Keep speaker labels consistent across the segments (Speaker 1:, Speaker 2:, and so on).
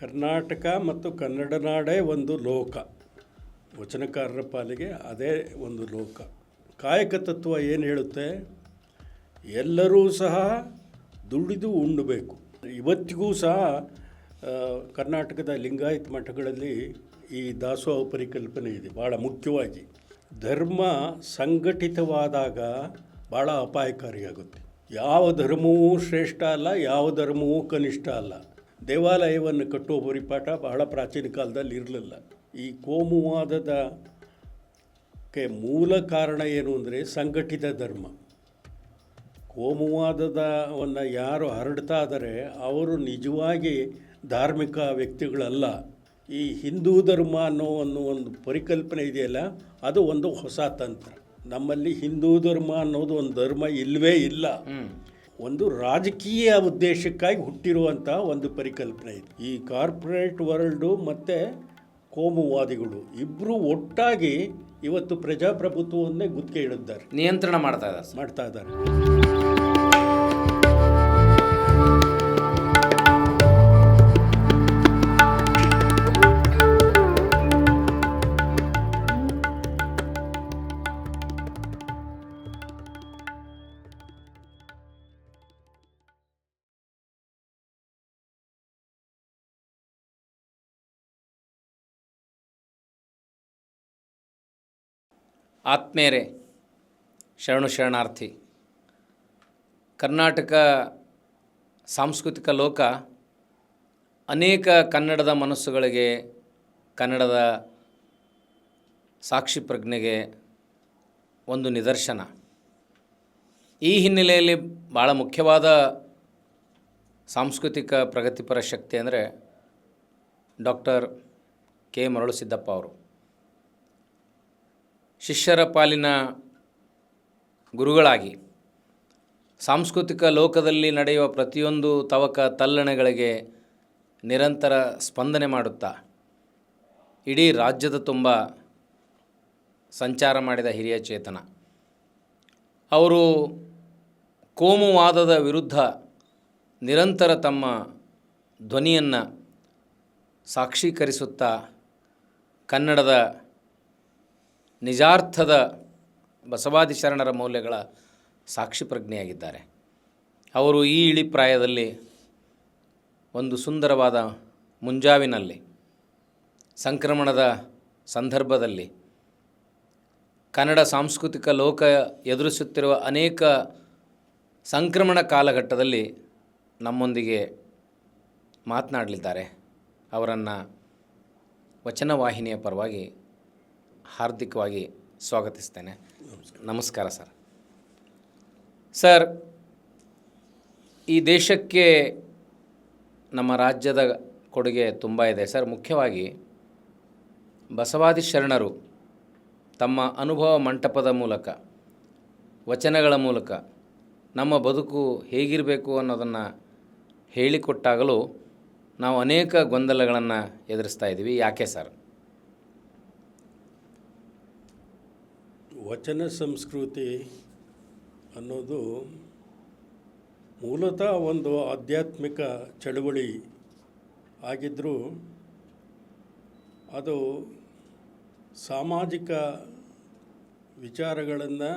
Speaker 1: ಕರ್ನಾಟಕ ಮತ್ತು ಕನ್ನಡ ನಾಡೇ ಒಂದು ಲೋಕ. ವಚನಕಾರರ ಪಾಲಿಗೆ ಅದೇ ಒಂದು ಲೋಕ. ಕಾಯಕ ತತ್ವ ಏನು ಹೇಳುತ್ತೆ? ಎಲ್ಲರೂ ಸಹ ದುಡಿದು ಉಣ್ಣಬೇಕು. ಇವತ್ತಿಗೂ ಸಹ ಕರ್ನಾಟಕದ ಲಿಂಗಾಯತ್ ಮಠಗಳಲ್ಲಿ ಈ ದಾಸೋಹ ಪರಿಕಲ್ಪನೆ ಇದೆ ಭಾಳ ಮುಖ್ಯವಾಗಿ. ಧರ್ಮ ಸಂಘಟಿತವಾದಾಗ ಭಾಳ ಅಪಾಯಕಾರಿಯಾಗುತ್ತೆ. ಯಾವ ಧರ್ಮವೂ ಶ್ರೇಷ್ಠ ಅಲ್ಲ, ಯಾವ ಧರ್ಮವೂ ಕನಿಷ್ಠ ಅಲ್ಲ. ದೇವಾಲಯವನ್ನು ಕಟ್ಟುವ ಪರಿಪಾಠ ಬಹಳ ಪ್ರಾಚೀನ ಕಾಲದಲ್ಲಿ ಇರಲಿಲ್ಲ. ಈ ಕೋಮುವಾದದ ಕೆ ಮೂಲ ಕಾರಣ ಏನು ಅಂದರೆ ಸಂಘಟಿತ ಧರ್ಮ. ಕೋಮುವಾದದವನ್ನು ಯಾರು ಹರಡ್ತಾ ಇದ್ದಾರೆ ಅವರು ನಿಜವಾಗಿ ಧಾರ್ಮಿಕ ವ್ಯಕ್ತಿಗಳಲ್ಲ. ಈ ಹಿಂದೂ ಧರ್ಮ ಅನ್ನೋ ಒಂದು ಒಂದು ಪರಿಕಲ್ಪನೆ ಇದೆಯಲ್ಲ, ಅದು ಒಂದು ಹೊಸ ತಂತ್ರ. ನಮ್ಮಲ್ಲಿ ಹಿಂದೂ ಧರ್ಮ ಅನ್ನೋದು ಒಂದು ಧರ್ಮ ಇಲ್ಲವೇ ಇಲ್ಲ. ಒಂದು ರಾಜಕೀಯ ಉದ್ದೇಶಕ್ಕಾಗಿ ಹುಟ್ಟಿರುವಂಥ ಒಂದು ಪರಿಕಲ್ಪನೆ ಇದು. ಈ ಕಾರ್ಪೊರೇಟ್ ವರ್ಲ್ಡು ಮತ್ತು ಕೋಮುವಾದಿಗಳು ಇಬ್ಬರು ಒಟ್ಟಾಗಿ ಇವತ್ತು ಪ್ರಜಾಪ್ರಭುತ್ವವನ್ನೇ ಗುತ್ತಿಗೆ ಇಡುತ್ತಾರೆ
Speaker 2: ನಿಯಂತ್ರಣ ಮಾಡ್ತಾ ಇದ್ದಾರೆ.
Speaker 1: ಮಾಡ್ತಾ ಇದ್ದಾರೆ.
Speaker 2: ಆತ್ಮೇರೆ ಶರಣು ಶರಣಾರ್ಥಿ. ಕರ್ನಾಟಕ ಸಾಂಸ್ಕೃತಿಕ ಲೋಕ ಅನೇಕ ಕನ್ನಡದ ಮನಸ್ಸುಗಳಿಗೆ, ಕನ್ನಡದ ಸಾಕ್ಷಿ ಪ್ರಜ್ಞೆಗೆ ಒಂದು ನಿದರ್ಶನ. ಈ ಹಿನ್ನೆಲೆಯಲ್ಲಿ ಭಾಳ ಮುಖ್ಯವಾದ ಸಾಂಸ್ಕೃತಿಕ ಪ್ರಗತಿಪರ ಶಕ್ತಿ ಅಂದರೆ ಡಾಕ್ಟರ್ ಕೆ. ಮರಳು ಸಿದ್ದಪ್ಪ ಅವರು. ಶಿಷ್ಯರ ಪಾಲಿನ ಗುರುಗಳಾಗಿ ಸಾಂಸ್ಕೃತಿಕ ಲೋಕದಲ್ಲಿ ನಡೆಯುವ ಪ್ರತಿಯೊಂದು ತವಕ ತಲ್ಲಣಗಳಿಗೆ ನಿರಂತರ ಸ್ಪಂದನೆ ಮಾಡುತ್ತಾ ಇಡೀ ರಾಜ್ಯದ ತುಂಬ ಸಂಚಾರ ಮಾಡಿದ ಹಿರಿಯ ಚೇತನ. ಅವರು ಕೋಮುವಾದದ ವಿರುದ್ಧ ನಿರಂತರ ತಮ್ಮ ಧ್ವನಿಯನ್ನು ಸಾಕ್ಷೀಕರಿಸುತ್ತಾ ಕನ್ನಡದ ನಿಜಾರ್ಥದ ಬಸವಾದಿ ಶರಣರ ಮೌಲ್ಯಗಳ ಸಾಕ್ಷಿ ಪ್ರಜ್ಞೆಯಾಗಿದ್ದಾರೆ. ಅವರು ಈ ಇಳಿಪ್ರಾಯದಲ್ಲಿ ಒಂದು ಸುಂದರವಾದ ಮುಂಜಾವಿನಲ್ಲಿ, ಸಂಕ್ರಮಣದ ಸಂದರ್ಭದಲ್ಲಿ ಕನ್ನಡ ಸಾಂಸ್ಕೃತಿಕ ಲೋಕ ಎದುರಿಸುತ್ತಿರುವ ಅನೇಕ ಸಂಕ್ರಮಣ ಕಾಲಘಟ್ಟದಲ್ಲಿ ನಮ್ಮೊಂದಿಗೆ ಮಾತನಾಡಲಿದ್ದಾರೆ. ಅವರನ್ನು ವಚನವಾಹಿನಿಯ ಪರವಾಗಿ ಹಾರ್ದಿಕವಾಗಿ ಸ್ವಾಗತಿಸ್ತೇನೆ. ನಮಸ್ಕಾರ ಸರ್. ಸರ್, ಈ ದೇಶಕ್ಕೆ ನಮ್ಮ ರಾಜ್ಯದ ಕೊಡುಗೆ ತುಂಬ ಇದೆ. ಸರ್, ಮುಖ್ಯವಾಗಿ ಬಸವಾದಿ ಶರಣರು ತಮ್ಮ ಅನುಭವ ಮಂಟಪದ ಮೂಲಕ, ವಚನಗಳ ಮೂಲಕ ನಮ್ಮ ಬದುಕು ಹೇಗಿರಬೇಕು ಅನ್ನೋದನ್ನು ಹೇಳಿಕೊಟ್ಟಾಗಲೂ ನಾವು ಅನೇಕ ಗೊಂದಲಗಳನ್ನು ಎದುರಿಸ್ತಾ ಇದ್ದೀವಿ ಯಾಕೆ ಸರ್?
Speaker 1: ವಚನ ಸಂಸ್ಕೃತಿ ಅನ್ನೋದು ಮೂಲತಃ ಒಂದು ಆಧ್ಯಾತ್ಮಿಕ ಚಳುವಳಿ ಆಗಿದ್ದರೂ ಅದು ಸಾಮಾಜಿಕ ವಿಚಾರಗಳನ್ನು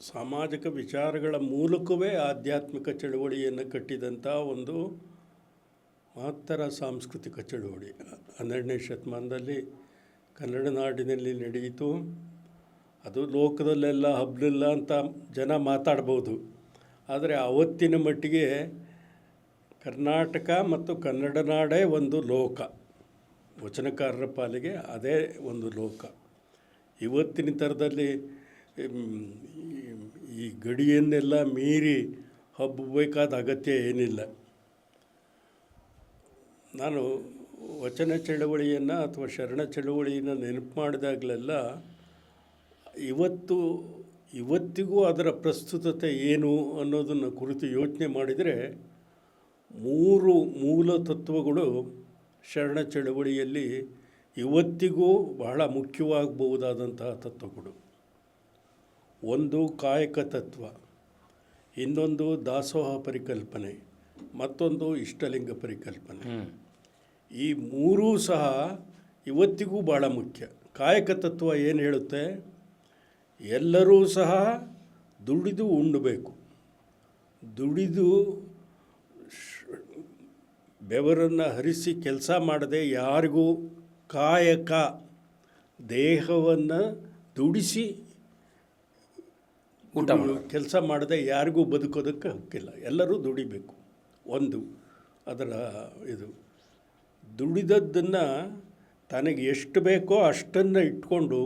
Speaker 1: ಸಾಮಾಜಿಕ ವಿಚಾರಗಳ ಮೂಲಕವೇ ಆಧ್ಯಾತ್ಮಿಕ ಚಳುವಳಿಯನ್ನು ಕಟ್ಟಿದಂಥ ಒಂದು ಮಹತ್ತರ ಸಾಂಸ್ಕೃತಿಕ ಚಳುವಳಿ. ಹನ್ನೆರಡನೇ ಶತಮಾನದಲ್ಲಿ ಕನ್ನಡ ನಾಡಿನಲ್ಲಿ ನಡೆಯಿತು. ಅದು ಲೋಕದಲ್ಲೆಲ್ಲ ಹಬ್ಬಲಿಲ್ಲ ಅಂತ ಜನ ಮಾತಾಡ್ಬೋದು. ಆದರೆ ಅವತ್ತಿನ ಮಟ್ಟಿಗೆ ಕರ್ನಾಟಕ ಮತ್ತು ಕನ್ನಡ ನಾಡೇ ಒಂದು ಲೋಕ. ವಚನಕಾರರ ಪಾಲಿಗೆ ಅದೇ ಒಂದು ಲೋಕ. ಇವತ್ತಿನ ಥರದಲ್ಲಿ ಈ ಗಡಿಯನ್ನೆಲ್ಲ ಮೀರಿ ಹಬ್ಬಬೇಕಾದ ಅಗತ್ಯ ಏನಿಲ್ಲ. ನಾನು ವಚನ ಚಳವಳಿಯನ್ನು ಅಥವಾ ಶರಣ ಚಳವಳಿಯನ್ನು ನೆನಪು ಮಾಡಿದಾಗಲೆಲ್ಲ ಇವತ್ತು, ಇವತ್ತಿಗೂ ಅದರ ಪ್ರಸ್ತುತತೆ ಏನು ಅನ್ನೋದನ್ನು ಕುರಿತು ಯೋಚನೆ ಮಾಡಿದರೆ ಮೂರು ಮೂಲ ತತ್ವಗಳು ಶರಣ ಚಳವಳಿಯಲ್ಲಿ ಇವತ್ತಿಗೂ ಬಹಳ ಮುಖ್ಯವಾಗಬಹುದಾದಂತಹ ತತ್ವಗಳು. ಒಂದು ಕಾಯಕ ತತ್ವ, ಇನ್ನೊಂದು ದಾಸೋಹ ಪರಿಕಲ್ಪನೆ, ಮತ್ತೊಂದು ಇಷ್ಟಲಿಂಗ ಪರಿಕಲ್ಪನೆ. ಈ ಮೂರೂ ಸಹ ಇವತ್ತಿಗೂ ಭಾಳ ಮುಖ್ಯ. ಕಾಯಕ ತತ್ವ ಏನು ಹೇಳುತ್ತೆ? ಎಲ್ಲರೂ ಸಹ ದುಡಿದು ಉಣ್ಣಬೇಕು. ದುಡಿದು ಬೆವರನ್ನು ಹರಿಸಿ ಕೆಲಸ ಮಾಡದೆ ಯಾರಿಗೂ ಕಾಯಕ ದೇಹವನ್ನು ದುಡಿಸಿ
Speaker 2: ಊಟ.
Speaker 1: ಕೆಲಸ ಮಾಡದೆ ಯಾರಿಗೂ ಬದುಕೋದಕ್ಕೆ ಹಕ್ಕಿಲ್ಲ. ಎಲ್ಲರೂ ದುಡಿಬೇಕು. ಒಂದು ಅದರ ಇದು. ದುಡಿದದ್ದನ್ನು ತನಗೆ ಎಷ್ಟು ಬೇಕೋ ಅಷ್ಟನ್ನು ಇಟ್ಕೊಂಡು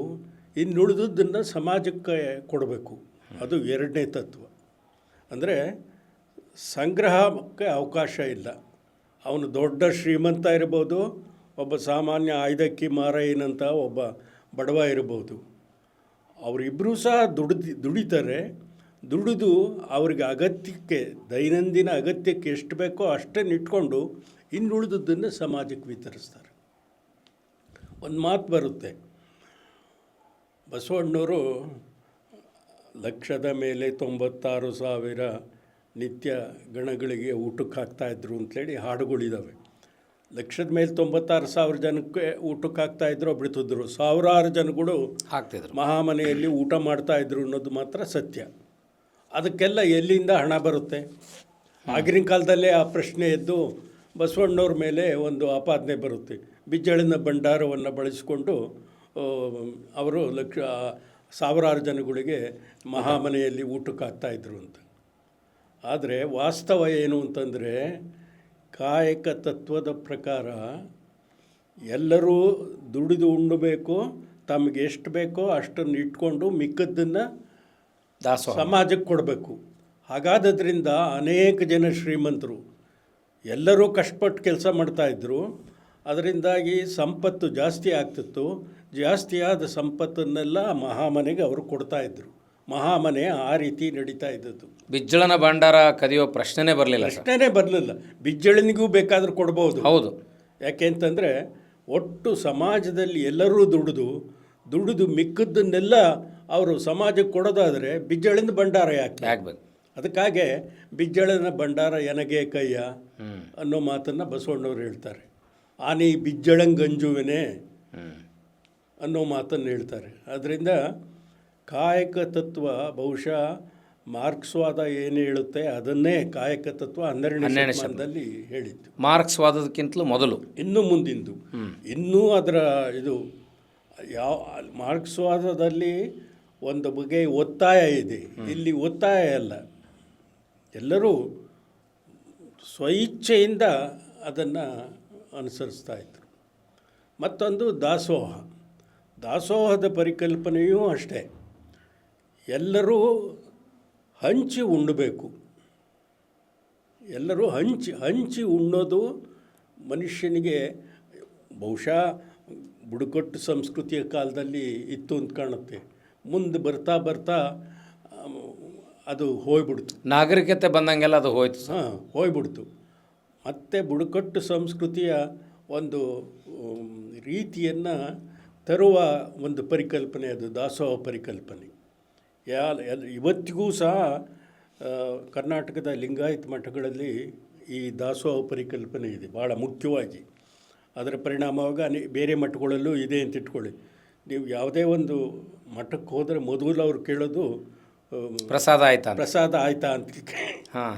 Speaker 1: ಇನ್ನುಳಿದದ್ದನ್ನು ಸಮಾಜಕ್ಕೆ ಕೊಡಬೇಕು. ಅದು ಎರಡನೇ ತತ್ವ. ಅಂದರೆ ಸಂಗ್ರಹಕ್ಕೆ ಅವಕಾಶ ಇಲ್ಲ. ಅವನು ದೊಡ್ಡ ಶ್ರೀಮಂತ ಇರ್ಬೋದು, ಒಬ್ಬ ಸಾಮಾನ್ಯ ಆಯ್ದಕ್ಕಿ ಮಾರಾಯನಂತ ಒಬ್ಬ ಬಡವ ಇರ್ಬೋದು. ಅವರಿಬ್ಬರೂ ಸಹ ದುಡಿದು, ದುಡಿತಾರೆ. ದುಡಿದು ಅವ್ರಿಗೆ ಅಗತ್ಯಕ್ಕೆ ದೈನಂದಿನ ಅಗತ್ಯಕ್ಕೆ ಎಷ್ಟು ಬೇಕೋ ಅಷ್ಟನ್ನು ನಿಟ್ಕೊಂಡು ಇನ್ನುಳಿದದ್ದನ್ನು ಸಮಾಜಕ್ಕೆ ವಿತರಿಸ್ತಾರೆ. ಒಂದು ಮಾತು ಬರುತ್ತೆ. ಬಸವಣ್ಣವರು ಲಕ್ಷದ ಮೇಲೆ ತೊಂಬತ್ತಾರು ಸಾವಿರ ನಿತ್ಯ ಗಣಗಳಿಗೆ ಊಟಕ್ಕೆ ಹಾಕ್ತಾಯಿದ್ರು ಅಂಥೇಳಿ ಹಾಡುಗಳಿದ್ದಾವೆ ಲಕ್ಷದ ಮೇಲೆ ತೊಂಬತ್ತಾರು ಸಾವಿರ ಜನಕ್ಕೆ ಊಟಕ್ಕೆ ಹಾಕ್ತಾಯಿದ್ರು ಬಿಡ್ತಿದ್ರು ಸಾವಿರಾರು ಜನಗಳು
Speaker 2: ಹಾಕ್ತಿದ್ರು.
Speaker 1: ಮಹಾಮನೆಯಲ್ಲಿ ಊಟ ಮಾಡ್ತಾಯಿದ್ರು ಅನ್ನೋದು ಮಾತ್ರ ಸತ್ಯ. ಅದಕ್ಕೆಲ್ಲ ಎಲ್ಲಿಂದ ಹಣ ಬರುತ್ತೆ? ಆಗಿನ ಕಾಲದಲ್ಲೇ ಆ ಪ್ರಶ್ನೆ ಎದ್ದು ಬಸವಣ್ಣವ್ರ ಮೇಲೆ ಒಂದು ಆಪಾದನೆ ಬರುತ್ತೆ. ಬಿಜ್ಜಳಿನ ಭಂಡಾರವನ್ನು ಬಳಸಿಕೊಂಡು ಅವರು ಲಕ್ಷ, ಸಾವಿರಾರು ಜನಗಳಿಗೆ ಮಹಾಮನೆಯಲ್ಲಿ ಊಟಕ್ಕೆ ಹಾಕ್ತಾಯಿದ್ರು ಅಂತ. ಆದರೆ ವಾಸ್ತವ ಏನು ಅಂತಂದರೆ, ಕಾಯಕ ತತ್ವದ ಪ್ರಕಾರ ಎಲ್ಲರೂ ದುಡಿದು ಉಣ್ಣಬೇಕು, ತಮಗೆ ಎಷ್ಟು ಬೇಕೋ ಅಷ್ಟನ್ನು ಇಟ್ಕೊಂಡು ಮಿಕ್ಕದ್ದನ್ನು
Speaker 2: ದಾಸೋಹ.
Speaker 1: ಸಮಾಜಕ್ಕೆ ಕೊಡಬೇಕು. ಹಾಗಾದದ್ರಿಂದ ಅನೇಕ ಜನ ಶ್ರೀಮಂತರು ಎಲ್ಲರೂ ಕಷ್ಟಪಟ್ಟು ಕೆಲಸ ಮಾಡ್ತಾಯಿದ್ರು ಅದರಿಂದಾಗಿ ಸಂಪತ್ತು ಜಾಸ್ತಿ ಆಗ್ತಿತ್ತು. ಜಾಸ್ತಿಯಾದ ಆದ ಸಂಪತ್ತನ್ನೆಲ್ಲ ಮಹಾಮನೆಗೆ ಅವರು ಕೊಡ್ತಾಯಿದ್ರು ಮಹಾಮನೆ ಆ ರೀತಿ ನಡೀತಾ ಇದ್ದದ್ದು.
Speaker 2: ಬಿಜ್ಜಳನ ಭಂಡಾರ ಕದಿಯೋ ಪ್ರಶ್ನೆನೇ ಬರಲಿಲ್ಲ
Speaker 1: ಪ್ರಶ್ನೆನೇ ಬರಲಿಲ್ಲ. ಬಿಜ್ಜಳನಿಗೂ ಬೇಕಾದರೂ ಕೊಡ್ಬೋದು.
Speaker 2: ಹೌದು.
Speaker 1: ಯಾಕೆ ಅಂತಂದರೆ ಒಟ್ಟು ಸಮಾಜದಲ್ಲಿ ಎಲ್ಲರೂ ದುಡಿದು ದುಡಿದು ಮಿಕ್ಕದ್ದನ್ನೆಲ್ಲ ಅವರು ಸಮಾಜಕ್ಕೆ ಕೊಡೋದಾದರೆ ಬಿಜ್ಜಳಿನ ಭಂಡಾರ ಯಾಕೆ?
Speaker 2: ಆಗಬೇಕು
Speaker 1: ಅದಕ್ಕಾಗೆ ಬಿಜ್ಜಳನ ಭಂಡಾರ ಎನಗೆ ಕೈಯ ಅನ್ನೋ ಮಾತನ್ನು ಬಸವಣ್ಣವ್ರು ಹೇಳ್ತಾರೆ. ಆನೆ ಬಿಜ್ಜಳಂಗಂಜುವೆನೆ ಅನ್ನೋ ಮಾತನ್ನು ಹೇಳ್ತಾರೆ. ಅದರಿಂದ ಕಾಯಕ ತತ್ವ ಬಹುಶಃ ಮಾರ್ಕ್ಸ್ವಾದ ಏನು ಹೇಳುತ್ತೆ ಅದನ್ನೇ ಕಾಯಕ ತತ್ವ ಹನ್ನೆರಡನೇ
Speaker 2: ಹನ್ನೆರಡನೇ
Speaker 1: ಶತಮಾನದಲ್ಲಿ ಹೇಳಿತ್ತು
Speaker 2: ಮಾರ್ಕ್ಸ್ವಾದಕ್ಕಿಂತಲೂ ಮೊದಲು.
Speaker 1: ಇನ್ನೂ ಮುಂದಿಂದು. ಇನ್ನೂ ಅದರ ಇದು ಯಾವ ಮಾರ್ಕ್ಸ್ವಾದದಲ್ಲಿ ಒಂದು ಬಗೆಯ ಒತ್ತಾಯ ಇದೆ. ಇಲ್ಲಿ ಒತ್ತಾಯ ಅಲ್ಲ. ಎಲ್ಲರೂ ಸ್ವಇಚ್ಛೆಯಿಂದ ಅದನ್ನು ಅನುಸರಿಸ್ತಾ ಇದ್ರು. ಮತ್ತೊಂದು ದಾಸೋಹ. ದಾಸೋಹದ ಪರಿಕಲ್ಪನೆಯೂ ಅಷ್ಟೇ. ಎಲ್ಲರೂ ಹಂಚಿ ಉಣ್ಣಬೇಕು. ಎಲ್ಲರೂ ಹಂಚಿ ಹಂಚಿ ಉಣ್ಣೋದು ಮನುಷ್ಯನಿಗೆ ಬಹುಶಃ ಬುಡಕಟ್ಟು ಸಂಸ್ಕೃತಿಯ ಕಾಲದಲ್ಲಿ ಇತ್ತು ಅಂತ ಕಾಣುತ್ತೆ. ಮುಂದೆ ಬರ್ತಾ ಬರ್ತಾ ಅದು ಹೋಯ್ಬಿಡ್ತು.
Speaker 2: ನಾಗರಿಕತೆ ಬಂದಂಗೆಲ್ಲ ಅದು ಹೋಯ್ತು
Speaker 1: ಹಾಂ ಹೋಯ್ಬಿಡ್ತು. ಮತ್ತು ಬುಡಕಟ್ಟು ಸಂಸ್ಕೃತಿಯ ಒಂದು ರೀತಿಯನ್ನು ತರುವ ಒಂದು ಪರಿಕಲ್ಪನೆ ಅದು ದಾಸೋಹ ಪರಿಕಲ್ಪನೆ. ಯಾ ಇವತ್ತಿಗೂ ಸಹ ಕರ್ನಾಟಕದ ಲಿಂಗಾಯತ್ ಮಠಗಳಲ್ಲಿ ಈ ದಾಸೋಹ ಪರಿಕಲ್ಪನೆ ಇದೆ ಭಾಳ ಮುಖ್ಯವಾಗಿ. ಅದರ ಪರಿಣಾಮವಾಗಿ ಅನೇ ಬೇರೆ ಮಠಗಳಲ್ಲೂ ಇದೆ ಅಂತ ಇಟ್ಕೊಳ್ಳಿ. ನೀವು ಯಾವುದೇ ಒಂದು ಮಠಕ್ಕೆ ಹೋದರೆ ಮೊದಲು ಅವ್ರು ಕೇಳೋದು
Speaker 2: ಪ್ರಸಾದ ಆಯ್ತಾ
Speaker 1: ಪ್ರಸಾದ ಆಯ್ತಾ ಅಂತ
Speaker 2: ಹಾಂ.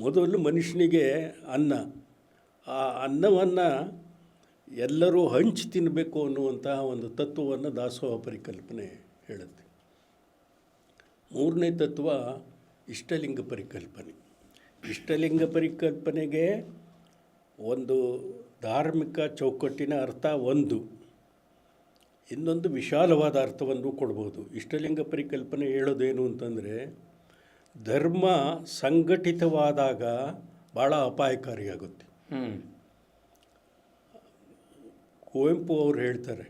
Speaker 1: ಮೊದಲು ಮನುಷ್ಯನಿಗೆ ಅನ್ನ ಆ ಅನ್ನವನ್ನು ಎಲ್ಲರೂ ಹಂಚಿ ತಿನ್ನಬೇಕು ಅನ್ನುವಂತಹ ಒಂದು ತತ್ವವನ್ನು ದಾಸೋಹ ಪರಿಕಲ್ಪನೆ ಹೇಳುತ್ತೆ. ಮೂರನೇ ತತ್ವ ಇಷ್ಟಲಿಂಗ ಪರಿಕಲ್ಪನೆ. ಇಷ್ಟಲಿಂಗ ಪರಿಕಲ್ಪನೆಗೆ ಒಂದು ಧಾರ್ಮಿಕ ಚೌಕಟ್ಟಿನ ಅರ್ಥ ಒಂದು. ಇನ್ನೊಂದು ವಿಶಾಲವಾದ ಅರ್ಥವನ್ನು ಕೊಡ್ಬೋದು. ಇಷ್ಟಲಿಂಗ ಪರಿಕಲ್ಪನೆ ಹೇಳೋದೇನು ಅಂತಂದರೆ ಧರ್ಮ ಸಂಘಟಿತವಾದಾಗ ಭಾಳ ಅಪಾಯಕಾರಿಯಾಗುತ್ತೆ. ಕುವೆಂಪು ಅವರು ಹೇಳ್ತಾರೆ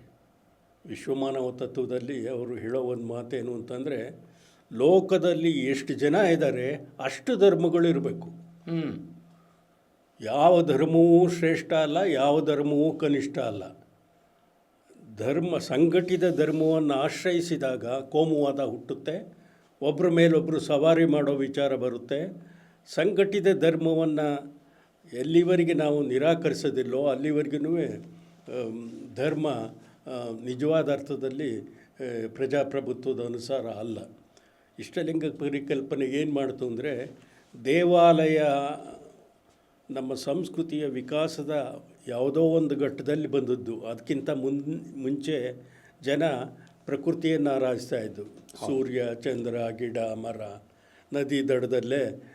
Speaker 1: ವಿಶ್ವಮಾನವ ತತ್ವದಲ್ಲಿ ಅವರು ಹೇಳೋ ಒಂದು ಮಾತೇನು ಅಂತಂದರೆ ಲೋಕದಲ್ಲಿ ಎಷ್ಟು ಜನ ಇದ್ದಾರೆ ಅಷ್ಟು ಧರ್ಮಗಳು ಇರಬೇಕು.
Speaker 2: ಹ್ಞೂ
Speaker 1: ಯಾವ ಧರ್ಮವೂ ಶ್ರೇಷ್ಠ ಅಲ್ಲ, ಯಾವ ಧರ್ಮವೂ ಕನಿಷ್ಠ ಅಲ್ಲ. ಧರ್ಮ, ಸಂಘಟಿತ ಧರ್ಮವನ್ನು ಆಶ್ರಯಿಸಿದಾಗ ಕೋಮುವಾದ ಹುಟ್ಟುತ್ತೆ ಒಬ್ಬರ ಮೇಲೊಬ್ಬರು ಸವಾರಿ ಮಾಡೋ ವಿಚಾರ ಬರುತ್ತೆ. ಸಂಘಟಿತ ಧರ್ಮವನ್ನು ಎಲ್ಲಿವರೆಗೆ ನಾವು ನಿರಾಕರಿಸೋದಿಲ್ಲೋ ಅಲ್ಲಿವರೆಗೂ ಧರ್ಮ ನಿಜವಾದ ಅರ್ಥದಲ್ಲಿ ಪ್ರಜಾಪ್ರಭುತ್ವದ ಅನುಸಾರ ಅಲ್ಲ. ಇಷ್ಟಲಿಂಗ ಪರಿಕಲ್ಪನೆ ಏನು ಮಾಡ್ತು ಅಂದರೆ ದೇವಾಲಯ ನಮ್ಮ ಸಂಸ್ಕೃತಿಯ ವಿಕಾಸದ ಯಾವುದೋ ಒಂದು ಘಟ್ಟದಲ್ಲಿ ಬಂದದ್ದು. ಅದಕ್ಕಿಂತ ಮುನ್, ಮುಂಚೆ ಜನ ಪ್ರಕೃತಿಯನ್ನು ಆರಾಧಿಸ್ತಾ ಇದ್ದು ಸೂರ್ಯ, ಚಂದ್ರ, ಗಿಡ, ಮರ, ನದಿ ದಡದಲ್ಲೇ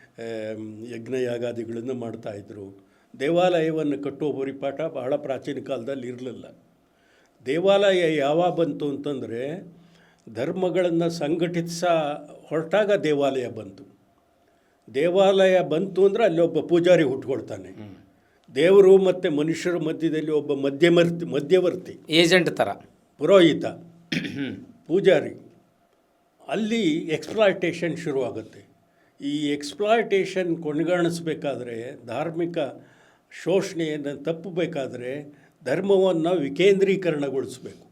Speaker 1: ಯಜ್ಞಯಾಗಾದಿಗಳನ್ನು ಮಾಡ್ತಾಯಿದ್ರು ದೇವಾಲಯವನ್ನು ಕಟ್ಟುವ ಪರಿಪಾಠ ಬಹಳ ಪ್ರಾಚೀನ ಕಾಲದಲ್ಲಿ ಇರಲಿಲ್ಲ. ದೇವಾಲಯ ಯಾವಾಗ ಬಂತು ಅಂತಂದರೆ ಧರ್ಮಗಳನ್ನು ಸಂಘಟಿಸ ಹೊರಟಾಗ ದೇವಾಲಯ ಬಂತು. ದೇವಾಲಯ ಬಂತು ಅಂದರೆ ಅಲ್ಲಿ ಒಬ್ಬ ಪೂಜಾರಿ ಹುಟ್ಕೊಳ್ತಾನೆ. ದೇವರು ಮತ್ತು ಮನುಷ್ಯರ ಮಧ್ಯದಲ್ಲಿ ಒಬ್ಬ ಮಧ್ಯವರ್ತಿ ಮಧ್ಯವರ್ತಿ.
Speaker 2: ಏಜೆಂಟ್ ಥರ
Speaker 1: ಪುರೋಹಿತ. ಪೂಜಾರಿ. ಅಲ್ಲಿ ಎಕ್ಸ್ಪ್ಲಾಯ್ಟೇಷನ್ ಶುರುವಾಗುತ್ತೆ. ಈ ಎಕ್ಸ್ಪ್ಲಾಯ್ಟೇಷನ್ ಕೊನೆಗಾಣಿಸ್ಬೇಕಾದ್ರೆ ಧಾರ್ಮಿಕ ಶೋಷಣೆಯನ್ನು ತಪ್ಪಬೇಕಾದ್ರೆ ಧರ್ಮವನ್ನು ವಿಕೇಂದ್ರೀಕರಣಗೊಳಿಸಬೇಕು.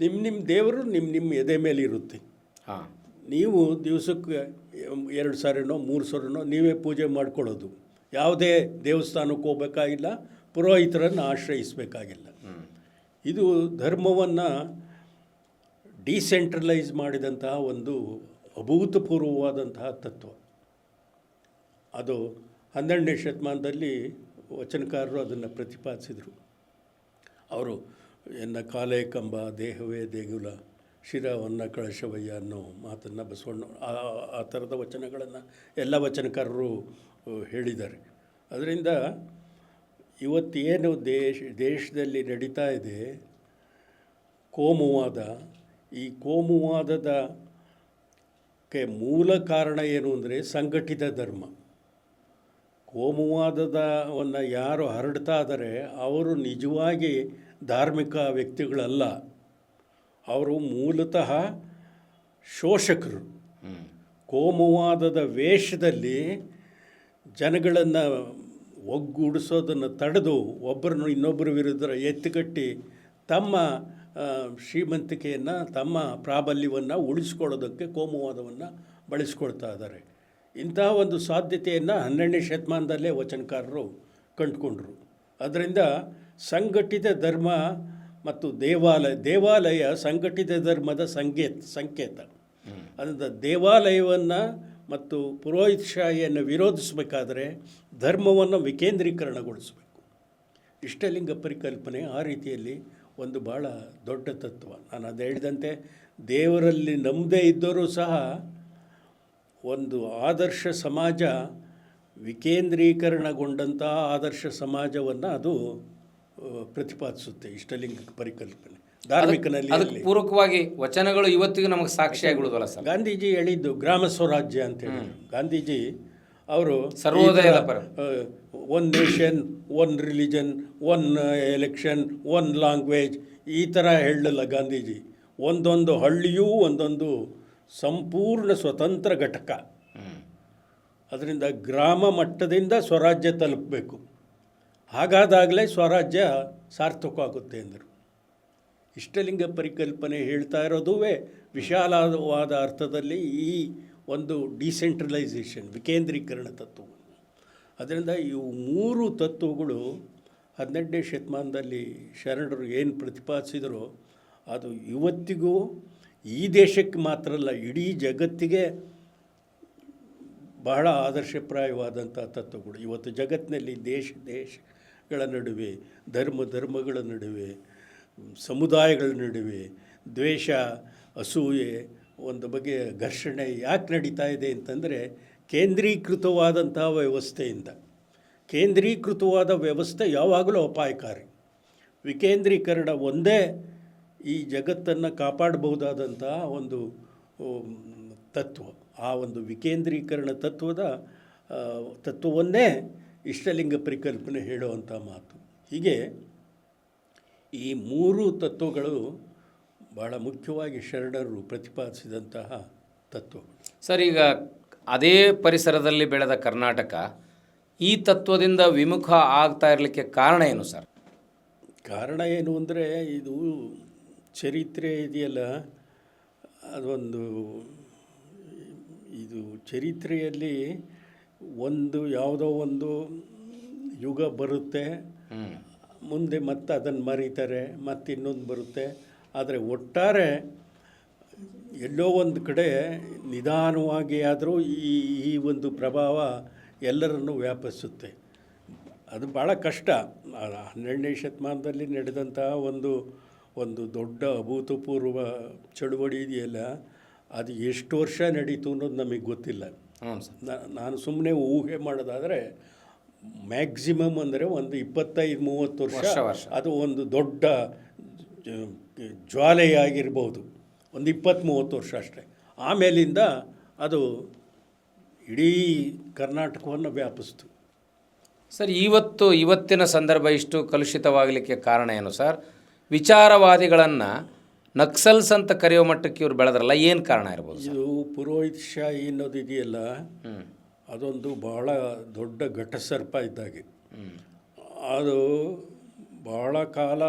Speaker 1: ನಿಮ್ಮ ನಿಮ್ಮ ದೇವರು ನಿಮ್ಮ ನಿಮ್ಮ ಎದೆ ಮೇಲೆ ಇರುತ್ತೆ
Speaker 2: ಹಾಂ.
Speaker 1: ನೀವು ದಿವಸಕ್ಕೆ ಎರಡು ಸಾರಿನೋ ಮೂರು ಸಾರಿನೋ ನೀವೇ ಪೂಜೆ ಮಾಡ್ಕೊಳ್ಳೋದು. ಯಾವುದೇ ದೇವಸ್ಥಾನಕ್ಕೆ ಹೋಗಬೇಕಾಗಿಲ್ಲ ಪುರೋಹಿತರನ್ನು ಆಶ್ರಯಿಸಬೇಕಾಗಿಲ್ಲ. ಇದು ಧರ್ಮವನ್ನು ಡಿಸೆಂಟ್ರಲೈಸ್ ಮಾಡಿದಂತಹ ಒಂದು ಅಭೂತಪೂರ್ವವಾದಂತಹ ತತ್ವ. ಅದು ಹನ್ನೆರಡನೇ ಶತಮಾನದಲ್ಲಿ ವಚನಕಾರರು ಅದನ್ನು ಪ್ರತಿಪಾದಿಸಿದರು. ಅವರು ಎನ್ನ ಕಾಲೇ ಕಂಬ ದೇಹವೇ ದೇಗುಲ ಶಿರವನ್ನ ಕಳಶವಯ್ಯ ಅನ್ನೋ ಮಾತನ್ನು ಬಸವಣ್ಣ, ಆ- ಥರದ ವಚನಗಳನ್ನು ಎಲ್ಲ ವಚನಕಾರರು ಹೇಳಿದ್ದಾರೆ. ಅದರಿಂದ ಇವತ್ತೇನು ದೇಶ, ದೇಶದಲ್ಲಿ ನಡೀತಾ ಇದೆ, ಕೋಮುವಾದ, ಈ ಕೋಮುವಾದದ ಕೆ ಮೂಲ ಕಾರಣ ಏನು ಅಂದರೆ ಸಂಘಟಿತ ಧರ್ಮ. ಕೋಮುವಾದದವನ್ನು ಯಾರು ಹರಡ್ತಾ ಇದ್ದಾರೆ ಅವರು ನಿಜವಾಗಿ ಧಾರ್ಮಿಕ ವ್ಯಕ್ತಿಗಳಲ್ಲ. ಅವರು ಮೂಲತಃ ಶೋಷಕರು. ಕೋಮುವಾದದ ವೇಷದಲ್ಲಿ ಜನಗಳನ್ನು ಒಗ್ಗೂಡಿಸೋದನ್ನು ತಡೆದು ಒಬ್ಬರನ್ನು ಇನ್ನೊಬ್ಬರ ವಿರುದ್ಧ ಎತ್ತುಕಟ್ಟಿ ತಮ್ಮ ಶ್ರೀಮಂತಿಕೆಯನ್ನು, ತಮ್ಮ ಪ್ರಾಬಲ್ಯವನ್ನು ಉಳಿಸ್ಕೊಳ್ಳೋದಕ್ಕೆ ಕೋಮುವಾದವನ್ನು ಬಳಸ್ಕೊಳ್ತಾ ಇದ್ದಾರೆ. ಇಂತಹ ಒಂದು ಸಾಧ್ಯತೆಯನ್ನು ಹನ್ನೆರಡನೇ ಶತಮಾನದಲ್ಲೇ ವಚನಕಾರರು ಕಂಡುಕೊಂಡ್ರು. ಅದರಿಂದ ಸಂಘಟಿತ ಧರ್ಮ ಮತ್ತು ದೇವಾಲಯ ದೇವಾಲಯ ಸಂಘಟಿತ ಧರ್ಮದ ಸಂಕೇತ ಸಂಕೇತ. ಅದರಿಂದ ದೇವಾಲಯವನ್ನು ಮತ್ತು ಪುರೋಹಿತಶಾಹಿಯನ್ನು ವಿರೋಧಿಸಬೇಕಾದರೆ ಧರ್ಮವನ್ನು ವಿಕೇಂದ್ರೀಕರಣಗೊಳಿಸಬೇಕು. ಇಷ್ಟಲಿಂಗ ಪರಿಕಲ್ಪನೆ ಆ ರೀತಿಯಲ್ಲಿ ಒಂದು ಭಾಳ ದೊಡ್ಡ ತತ್ವ. ನಾನು ಅದು ಹೇಳಿದಂತೆ ದೇವರಲ್ಲಿ ನಂಬದೇ ಇದ್ದರೂ ಸಹ ಒಂದು ಆದರ್ಶ ಸಮಾಜ ವಿಕೇಂದ್ರೀಕರಣಗೊಂಡಂತಹ ಆದರ್ಶ ಸಮಾಜವನ್ನು ಅದು ಪ್ರತಿಪಾದಿಸುತ್ತೆ ಇಷ್ಟಲಿಂಗ ಪರಿಕಲ್ಪನೆ. ಧಾರ್ಮಿಕನಲ್ಲಿ
Speaker 2: ಅದಕ್ಕೆ. ಪೂರಕವಾಗಿ ವಚನಗಳು ಇವತ್ತಿಗೂ ನಮಗೆ ಸಾಕ್ಷಿಯಾಗಿ ಉಳಿದಲ್ಲ ಸರ್?
Speaker 1: ಗಾಂಧೀಜಿ ಹೇಳಿದ್ದು ಗ್ರಾಮ ಸ್ವರಾಜ್ಯ ಅಂತ ಹೇಳಿದರು. ಗಾಂಧೀಜಿ ಅವರು
Speaker 2: ಸರ್ವೋದಯದ ಪರ.
Speaker 1: One nation one religion one election one language ಈ ಥರ ಹೇಳಲ್ಲ ಗಾಂಧೀಜಿ. ಒಂದೊಂದು ಹಳ್ಳಿಯೂ ಒಂದೊಂದು ಸಂಪೂರ್ಣ ಸ್ವತಂತ್ರ ಘಟಕ. ಅದರಿಂದ ಗ್ರಾಮ ಮಟ್ಟದಿಂದ ಸ್ವರಾಜ್ಯ ತಲುಪಬೇಕು. ಹಾಗಾದಾಗಲೇ ಸ್ವರಾಜ್ಯ ಸಾರ್ಥಕವಾಗುತ್ತೆ ಎಂದರು. ಇಷ್ಟಲಿಂಗ ಪರಿಕಲ್ಪನೆ ಹೇಳ್ತಾ ಇರೋದುವೇ ವಿಶಾಲವಾದ ಅರ್ಥದಲ್ಲಿ ಈ ಒಂದು ಡಿಸೆಂಟ್ರಲೈಸೇಷನ್, ವಿಕೇಂದ್ರೀಕರಣ ತತ್ವ ಅದರಿಂದ ಇವು ಮೂರು ತತ್ವಗಳು ಹದಿನೆಂಟನೇ ಶತಮಾನದಲ್ಲಿ ಶರಣರು ಏನು ಪ್ರತಿಪಾದಿಸಿದರೋ ಅದು ಇವತ್ತಿಗೂ ಈ ದೇಶಕ್ಕೆ ಮಾತ್ರ ಅಲ್ಲ, ಇಡೀ ಜಗತ್ತಿಗೆ ಬಹಳ ಆದರ್ಶಪ್ರಾಯವಾದಂಥ ತತ್ವಗಳು. ಇವತ್ತು ಜಗತ್ತಿನಲ್ಲಿ ದೇಶ ದೇಶ ದೇಶಗಳ ನಡುವೆ, ಧರ್ಮ ಧರ್ಮಗಳ ನಡುವೆ, ಸಮುದಾಯಗಳ ನಡುವೆ ದ್ವೇಷ, ಅಸೂಯೆ, ಒಂದು ಬಗೆಯ ಘರ್ಷಣೆ ಯಾಕೆ ನಡೀತಾ ಇದೆ ಅಂತಂದರೆ ಕೇಂದ್ರೀಕೃತವಾದಂತಹ ವ್ಯವಸ್ಥೆಯಿಂದ. ಕೇಂದ್ರೀಕೃತವಾದ ವ್ಯವಸ್ಥೆ ಯಾವಾಗಲೂ ಅಪಾಯಕಾರಿ. ವಿಕೇಂದ್ರೀಕರಣ ಒಂದೇ ಈ ಜಗತ್ತನ್ನು ಕಾಪಾಡಬಹುದಾದಂತಹ ಒಂದು ತತ್ವ. ಆ ಒಂದು ವಿಕೇಂದ್ರೀಕರಣ ತತ್ವದ ತತ್ವವನ್ನೇ ಇಷ್ಟಲಿಂಗ ಪರಿಕಲ್ಪನೆ ಹೇಳುವಂಥ ಮಾತು. ಹೀಗೆ ಈ ಮೂರು ತತ್ವಗಳು ಬಹಳ ಮುಖ್ಯವಾಗಿ ಶರಣರು ಪ್ರತಿಪಾದಿಸಿದಂತಹ ತತ್ವ
Speaker 2: ಸರ್ ಈಗ ಅದೇ ಪರಿಸರದಲ್ಲಿ ಬೆಳೆದ ಕರ್ನಾಟಕ ಈ ತತ್ವದಿಂದ ವಿಮುಖ ಆಗ್ತಾ ಇರಲಿಕ್ಕೆ ಕಾರಣ ಏನು ಸರ್?
Speaker 1: ಕಾರಣ ಏನು ಅಂದರೆ ಇದು ಚರಿತ್ರೆ ಇದೆಯಲ್ಲ ಅದೊಂದು ಇದು ಚರಿತ್ರೆಯಲ್ಲಿ ಒಂದು ಯಾವುದೋ ಒಂದು ಯುಗ ಬರುತ್ತೆ. ಮುಂದೆ ಮತ್ತೆ ಅದನ್ನು ಮರೀತಾರೆ ಮತ್ತೆ ಇನ್ನೊಂದು ಬರುತ್ತೆ. ಆದರೆ ಒಟ್ಟಾರೆ ಎಲ್ಲೋ ಒಂದು ಕಡೆ ನಿಧಾನವಾಗಿ ಆದರೂ ಈ ಈ ಒಂದು ಪ್ರಭಾವ ಎಲ್ಲರನ್ನು ವ್ಯಾಪಿಸುತ್ತೆ. ಅದು ಭಾಳ ಕಷ್ಟ. ಹನ್ನೆರಡನೇ ಶತಮಾನದಲ್ಲಿ ನಡೆದಂತಹ ಒಂದು ಒಂದು ದೊಡ್ಡ ಅಭೂತಪೂರ್ವ ಚಳುವಳಿ ಇದೆಯಲ್ಲ ಅದು ಎಷ್ಟು ವರ್ಷ ನಡೀತು ಅನ್ನೋದು ನಮಗೆ ಗೊತ್ತಿಲ್ಲ.
Speaker 2: ಹ್ಞೂ ಸರ್.
Speaker 1: ನಾನು ಸುಮ್ಮನೆ ಊಹೆ ಮಾಡೋದಾದರೆ ಮ್ಯಾಕ್ಸಿಮಮ್ ಅಂದರೆ ಒಂದು ಇಪ್ಪತ್ತೈದು ಮೂವತ್ತು ವರ್ಷ
Speaker 2: ವರ್ಷ, ವರ್ಷ.
Speaker 1: ಅದು ಒಂದು ದೊಡ್ಡ ಜ್ವಾಲೆಯಾಗಿರ್ಬೋದು. ಒಂದು ಇಪ್ಪತ್ತು ಮೂವತ್ತು ವರ್ಷ ಅಷ್ಟೇ. ಆಮೇಲಿಂದ ಅದು ಇಡೀ ಕರ್ನಾಟಕವನ್ನು ವ್ಯಾಪಿಸ್ತು.
Speaker 2: ಸರ್ ಇವತ್ತು ಇವತ್ತಿನ ಸಂದರ್ಭ ಇಷ್ಟು ಕಲುಷಿತವಾಗಲಿಕ್ಕೆ ಕಾರಣ ಏನು ಸರ್? ವಿಚಾರವಾದಿಗಳನ್ನು ನಕ್ಸಲ್ಸ್ ಅಂತ ಕರೆಯೋ ಮಟ್ಟಕ್ಕೆ ಇವರು ಬೆಳೆದ್ರಲ್ಲ ಏನು ಕಾರಣ ಇರ್ಬೋದು
Speaker 1: ಇದು ಪುರೋಹಿತ ಶಾಹಿ ಅನ್ನೋದು ಇದೆಯಲ್ಲ ಅದೊಂದು ಬಹಳ ದೊಡ್ಡ ಘಟಸರ್ಪ ಇದ್ದಾಗೆ. ಅದು ಬಹಳ ಕಾಲ